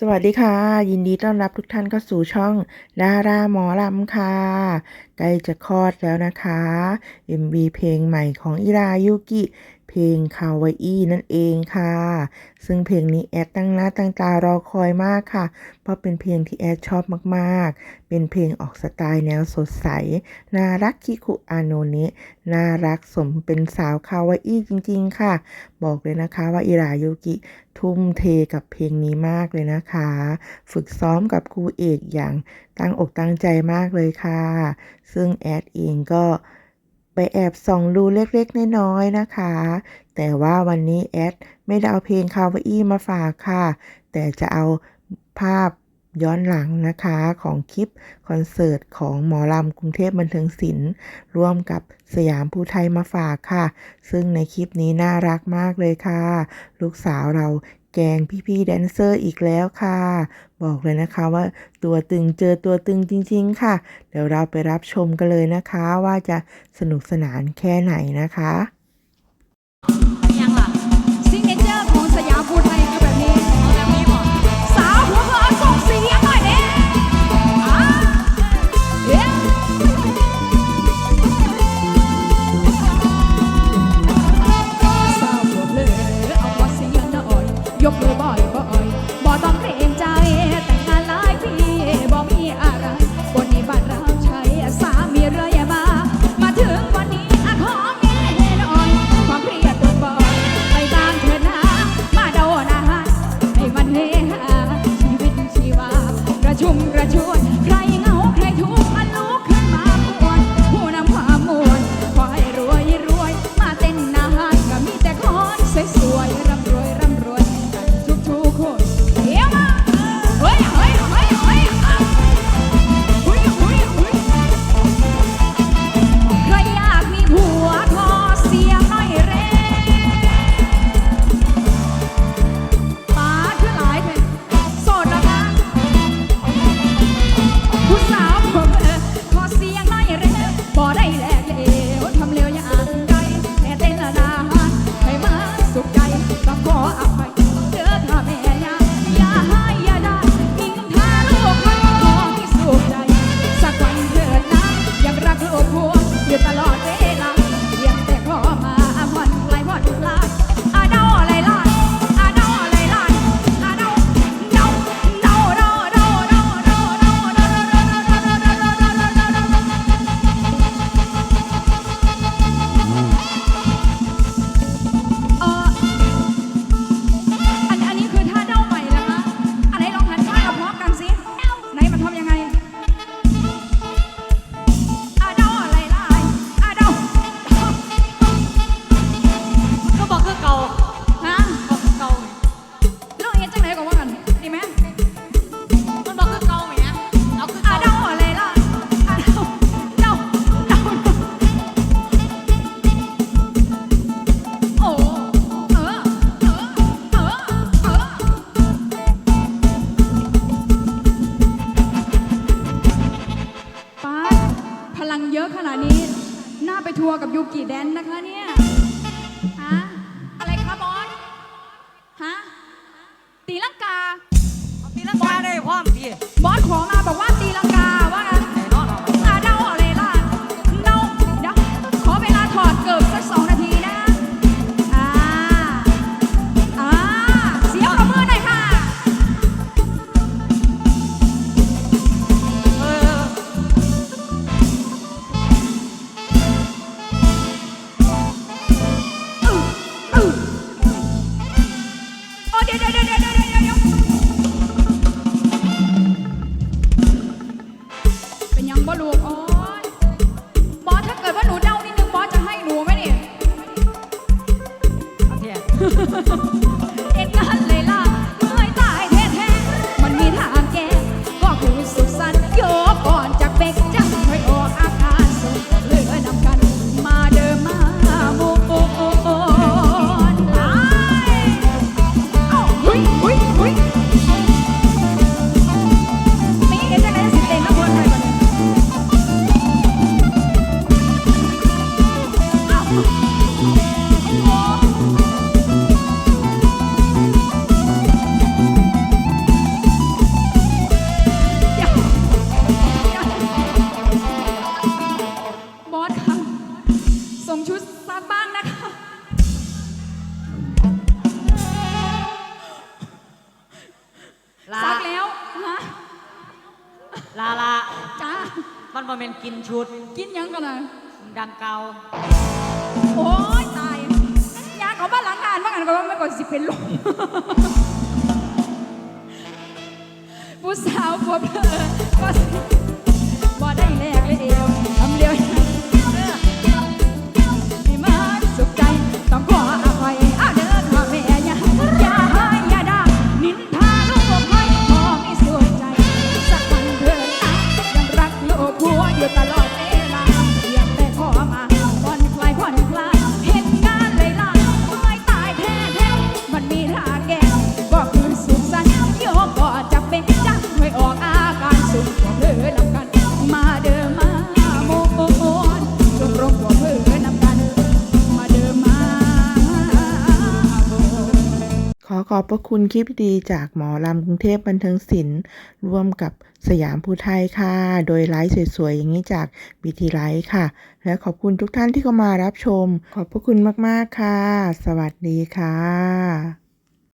สวัสดีค่ะ ยินดีต้อนรับทุกท่านเข้าสู่ช่องดาราหมอลำค่ะใกล้จะคลอดแล้วนะคะ MV เพลงใหม่ของอิรายุกิ เพลงคาวาอี้นั่นเองค่ะ ซึ่งเพลงนี้แอดตั้งหน้าตั้งตารอคอยมากค่ะ เพราะเป็นเพลงที่แอดชอบมากๆ เป็นเพลงออกสไตล์แนวสดใส น่ารักคิคุอาโนเนะน่ารักสมเป็นสาวคาวาอี้จริงๆค่ะ บอกเลยนะคะว่าอิรายุกิทุ่มเทกับเพลงนี้มากเลยนะคะ ฝึกซ้อมกับครูเอกอย่างตั้งอกตั้งใจมากเลยค่ะ ซึ่งแอดเองก็ ไปแอบส่องดูเล็กๆ น้อยๆ นะคะ แต่ว่าวันนี้แอดไม่ได้เอาเพลงคาวาอี้มาฝากค่ะ แต่จะเอาภาพย้อนหลังนะคะของคลิปคอนเสิร์ตของหมอลำกรุงเทพบันเทิงศิลป์ร่วมกับสยามภูไทยมาฝากค่ะ ซึ่งในคลิปนี้น่ารักมากเลยค่ะ ลูกสาวเรา แกงพี่ๆแดนเซอร์อีกแล้วค่ะ บอกเลยนะคะว่าตัวตึงเจอตัวตึงจริง ๆ ค่ะ เดี๋ยวเราไปรับชมกันเลยนะคะ ว่าจะสนุกสนานแค่ไหนนะคะ กับยูกิแดนนะคะเนี่ย ฮะ อะไรคะบอส ฮะ ตีลังกาเอาตีลังกาได้พร้อมพี่ บอสขอมาบอกว่าตีลังกา ลาลาจ้ามันบ่เป็นกินชุด กินหยังกันนะดังเก่าโอ้ยตายยาเขาบ้านหลังงานว่างันก็ว่าไม่ก่อนสิเป็นลมผู้สาวผัวเพลอก็สิบ่ได้แลกเลยเอว ขอขอบพระคุณคลิปดีจากหมอลำกรุงเทพบันเทิงศิลป์ร่วมกับสยามภูไทยค่ะ โดยไลฟ์สวยๆ อย่างนี้จากบีทีไลฟ์ค่ะ และขอบคุณทุกท่านที่เข้ามารับชม ขอบพระคุณมากๆค่ะ สวัสดีค่ะ